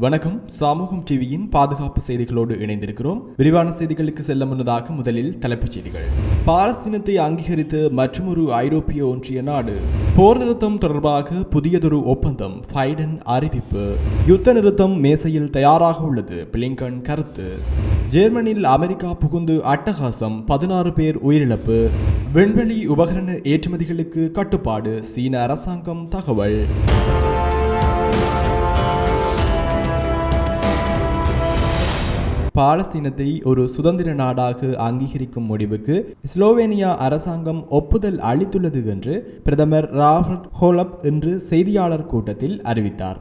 வணக்கம். சமூகம் டிவியின் பாதுகாப்பு செய்திகளோடு இணைந்திருக்கிறோம். விரிவான செய்திகளுக்கு செல்ல முன்னதாக முதலில் தலைப்புச் செய்திகள். பாலஸ்தீனத்தை அங்கீகரித்த மற்றொரு ஐரோப்பிய ஒன்றிய நாடு. போர் நிறுத்தம் தொடர்பாக புதியதொரு ஒப்பந்தம் பைடன் அறிவிப்பு. யுத்த நிறுத்தம் மேசையில் தயாராக உள்ளது பிளிங்கன் கருத்து. ஜெர்மனியில் அமெரிக்கா புகுந்து அட்டகாசம் பதினாறு பேர் உயிரிழப்பு. விண்வெளி உபகரண ஏற்றுமதிகளுக்கு கட்டுப்பாடு சீன அரசாங்கம் தகவல். பாலஸ்தீனத்தை ஒரு சுதந்திர நாடாக அங்கீகரிக்கும் முடிவுக்கு ஸ்லோவேனியா அரசாங்கம் ஒப்புதல் அளித்துள்ளது என்று பிரதமர் ராபர்ட் ஹோலப் இன்று செய்தியாளர் கூட்டத்தில் அறிவித்தார்.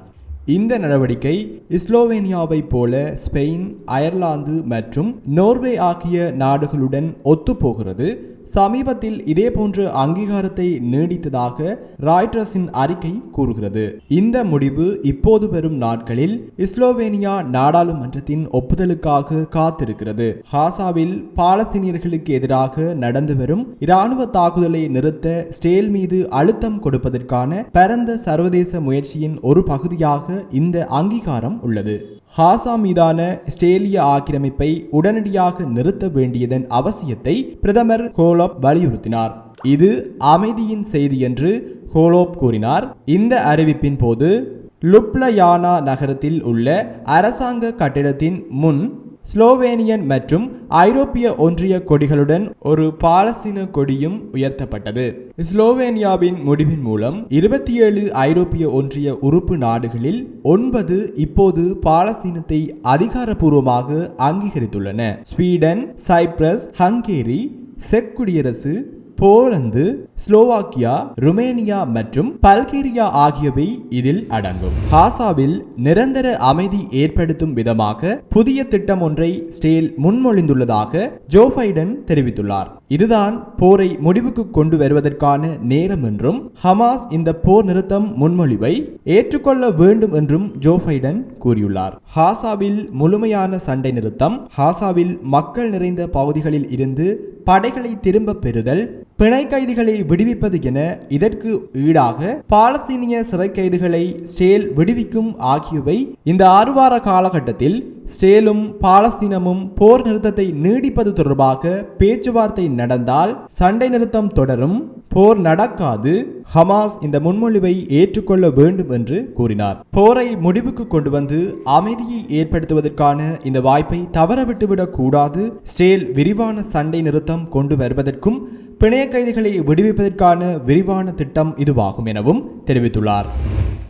இந்த நடவடிக்கை இஸ்லோவேனியாவை போல ஸ்பெயின் அயர்லாந்து மற்றும் நோர்வே ஆகிய நாடுகளுடன் ஒத்துப்போகிறது. சமீபத்தில் இதேபோன்ற அங்கீகாரத்தை நீடித்ததாக ராய்டர்ஸின் அறிக்கை கூறுகிறது. இந்த முடிவு இப்போது வரும் நாட்களில் இஸ்லோவேனியா நாடாளுமன்றத்தின் ஒப்புதலுக்காக காத்திருக்கிறது. ஹாசாவில் பாலஸ்தீனியர்களுக்கு எதிராக நடந்து வரும் இராணுவ தாக்குதலை நிறுத்த ஸ்டேல் மீது அழுத்தம் கொடுப்பதற்கான பரந்த சர்வதேச முயற்சியின் ஒரு பகுதியாக இந்த அங்கீகாரம் உள்ளது. ஹாசா மீதான ஸ்டேலிய ஆக்கிரமிப்பை உடனடியாக நிறுத்த வேண்டியதன் அவசியத்தை பிரதமர் ஹோலோப் வலியுறுத்தினார். இது அமைதியின் செய்தி என்று ஹோலோப் கூறினார். இந்த அறிவிப்பின் போது லுப்லயானா நகரத்தில் உள்ள அரசாங்க கட்டிடத்தின் முன் ஸ்லோவேனியன் மற்றும் ஐரோப்பிய ஒன்றிய கொடிகளுடன் ஒரு பாலஸ்தீன கொடியும் உயர்த்தப்பட்டது. ஸ்லோவேனியாவின் முடிவின் மூலம் இருபத்தி ஏழு ஐரோப்பிய ஒன்றிய உறுப்பு நாடுகளில் ஒன்பது இப்போது பாலஸ்தீனத்தை அதிகாரப்பூர்வமாக அங்கீகரித்துள்ளன. ஸ்வீடன் சைப்ரஸ் ஹங்கேரி செக் குடியரசு போலந்து ஸ்லோவாக்கியா ருமேனியா மற்றும் பல்கேரியா ஆகியவை இதில் அடங்கும். ஹாசாவில் நிரந்தர அமைதி ஏற்படுத்தும் விதமாக புதிய திட்டம் ஒன்றை ஸ்டேல் முன்மொழிந்துள்ளதாக ஜோ பைடன் தெரிவித்துள்ளார். இதுதான் போரை முடிவுக்கு கொண்டு வருவதற்கான நேரம் என்றும் ஹமாஸ் இந்த போர் நிறுத்தம் முன்மொழிவை ஏற்றுக்கொள்ள வேண்டும் என்றும் ஜோ பைடன் கூறியுள்ளார். ஹாசாவில் முழுமையான சண்டை நிறுத்தம் ஹாசாவில் மக்கள் நிறைந்த பகுதிகளில் இருந்து படைகளை திரும்ப பெறுதல் பிணை கைதிகளை விடுவிப்பது என இதற்கு ஈடாக பாலஸ்தீனிய சிறை கைதிகளை ஸ்டேல் விடுவிக்கும் ஆகியவை இந்த ஆறு வார காலகட்டத்தில் ஸ்டேலும் பாலஸ்தீனமும் போர் நிறுத்தத்தை நீடிப்பது தொடர்பாக பேச்சுவார்த்தை நடந்தால் சண்டை நிறுத்தம் தொடரும் போர் நடக்காது ஹமாஸ் இந்த முன்மொழிவை ஏற்றுக்கொள்ள வேண்டும் என்று கூறினார். போரை முடிவுக்கு கொண்டு வந்து அமைதியை ஏற்படுத்துவதற்கான இந்த வாய்ப்பை தவறவிட்டுவிடக் கூடாது ஸ்டேல் விரிவான சண்டை நிறுத்தம் கொண்டு வருவதற்கும் பிணைய கைதிகளை விடுவிப்பதற்கான விரிவான திட்டம் இதுவாகும் எனவும் தெரிவித்துள்ளார்.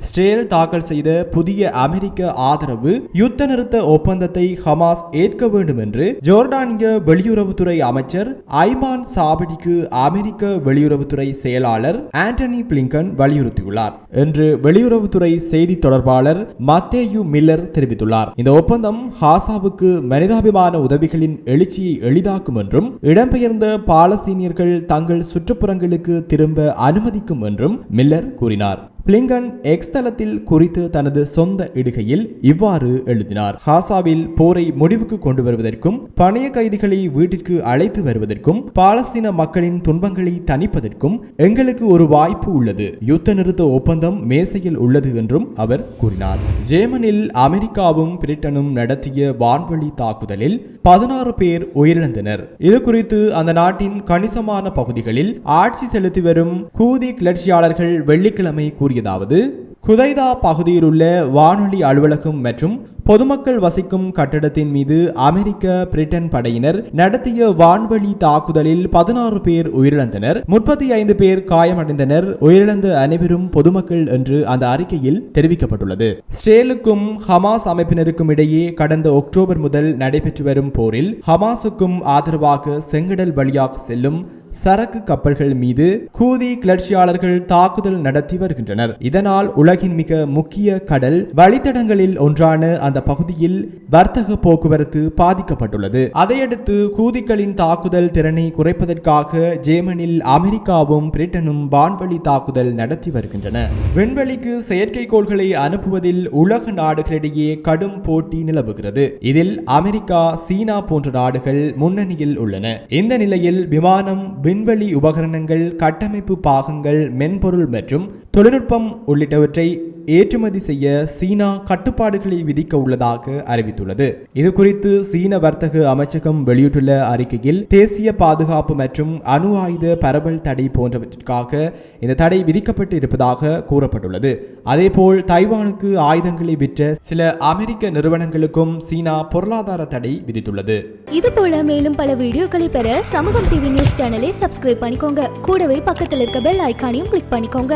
ஸ்டேல் தாக்கல் செய்த புதிய அமெரிக்க ஆதரவு யுத்த நிறுத்த ஒப்பந்தத்தை ஹமாஸ் ஏற்க வேண்டும் என்று ஜோர்டானிய வெளியுறவுத்துறை அமைச்சர் ஐமான் சாபடிக்கு அமெரிக்க வெளியுறவுத்துறை செயலாளர் ஆண்டனி பிளிங்கன் வலியுறுத்தியுள்ளார் என்று வெளியுறவுத்துறை செய்தி தொடர்பாளர் மத்தேயு மில்லர் தெரிவித்துள்ளார். இந்த ஒப்பந்தம் ஹாசாவுக்கு மனிதாபிமான உதவிகளின் எழுச்சியை எளிதாக்கும் என்றும் இடம்பெயர்ந்த பாலஸ்தீனியர்கள் தங்கள் சுற்றுப்புறங்களுக்கு திரும்ப அனுமதிக்கும் என்றும் மில்லர் கூறினார். பிளிங்கன் எக்ஸ் தளத்தில் குறித்து தனது சொந்த இடுகையில் இவ்வாறு எழுதினார். ஹாசாவில் போரை முடிவுக்கு கொண்டு வருவதற்கும் பணைய கைதிகளை வீட்டிற்கு அழைத்து வருவதற்கும் பாலஸ்தீன மக்களின் துன்பங்களை தணிப்பதற்கும் எங்களுக்கு ஒரு வாய்ப்பு உள்ளது. யுத்த நிறுத்த ஒப்பந்தம் மேசையில் உள்ளது என்றும் அவர் கூறினார். ஜேமனில் அமெரிக்காவும் பிரிட்டனும் நடத்திய வான்வழி தாக்குதலில் பதினாறு பேர் உயிரிழந்தனர். இது குறித்து அந்த நாட்டின் கணிசமான பகுதிகளில் ஆட்சி செலுத்தி வரும் கூதி கிளர்ச்சியாளர்கள் வெள்ளிக்கிழமை கூறியதாவது குதைதா பகுதியிலுள்ள வானொலி அலுவலகம் மற்றும் பொதுமக்கள் வசிக்கும் கட்டடத்தின் மீது அமெரிக்க பிரிட்டன் படையினர் நடத்திய வான்வழி தாக்குதலில் பதினாறு பேர் உயிரிழந்தனர் முப்பத்தி ஐந்து பேர் காயமடைந்தனர் உயிரிழந்த அனைவரும் பொதுமக்கள் என்று அந்த அறிக்கையில் தெரிவிக்கப்பட்டுள்ளது. ஸ்டேலுக்கும் ஹமாஸ் அமைப்பினருக்கும் இடையே கடந்த அக்டோபர் முதல் நடைபெற்று வரும் போரில் ஹமாஸுக்கும் ஆதரவாக செங்கடல் வழியாக செல்லும் சரக்கு கப்பல்கள் மீது கூதி கிளர்ச்சியாளர்கள் தாக்குதல் நடத்தி வருகின்றனர். இதனால் உலகின் மிக முக்கிய கடல் வழித்தடங்களில் ஒன்றான அந்த பகுதியில் வர்த்தக போக்குவரத்து பாதிக்கப்பட்டுள்ளது. அதையடுத்து கூதிகளின் தாக்குதல் திறனை குறைப்பதற்காக ஜேமனில் அமெரிக்காவும் பிரிட்டனும் வான்வழி தாக்குதல் நடத்தி வருகின்றன. விண்வெளிக்கு செயற்கைக்கோள்களை அனுப்புவதில் உலக நாடுகளிடையே கடும் போட்டி நிலவுகிறது. இதில் அமெரிக்கா சீனா போன்ற நாடுகள் முன்னணியில் உள்ளன. இந்த நிலையில் விமானம் விண்வெளி உபகரணங்கள் கட்டமைப்பு பாகங்கள் மென்பொருள் மற்றும் தொழில்நுட்பம் உள்ளிட்டவற்றை ஏற்றுமதி செய்ய சீனா கட்டுப்பாடுகளை விதிக்க உள்ளதாக அறிவித்துள்ளது. இது குறித்து சீன வர்த்தக அமைச்சகம் வெளியிட்டுள்ள அறிக்கையில் தேசிய பாதுகாப்பு மற்றும் அணு ஆயுத பரவல் தடை போன்றவற்றிற்காக இந்த தடை விதிக்கப்பட்டு இருப்பதாக கூறப்பட்டுள்ளது. அதேபோல் தைவானுக்கு ஆயுதங்களை விற்ற சில அமெரிக்க நிறுவனங்களுக்கும் சீனா பொருளாதார தடை விதித்துள்ளது. இது போல மேலும் பல வீடியோக்களை பெற சமூகம் டிவி நியூஸ் சேனலை சப்ஸ்கிரைப் பண்ணிக்கோங்க. கூடவே பக்கத்தில் இருக்க பெல் ஐகானையும் கிளிக் பண்ணிக்கோங்க.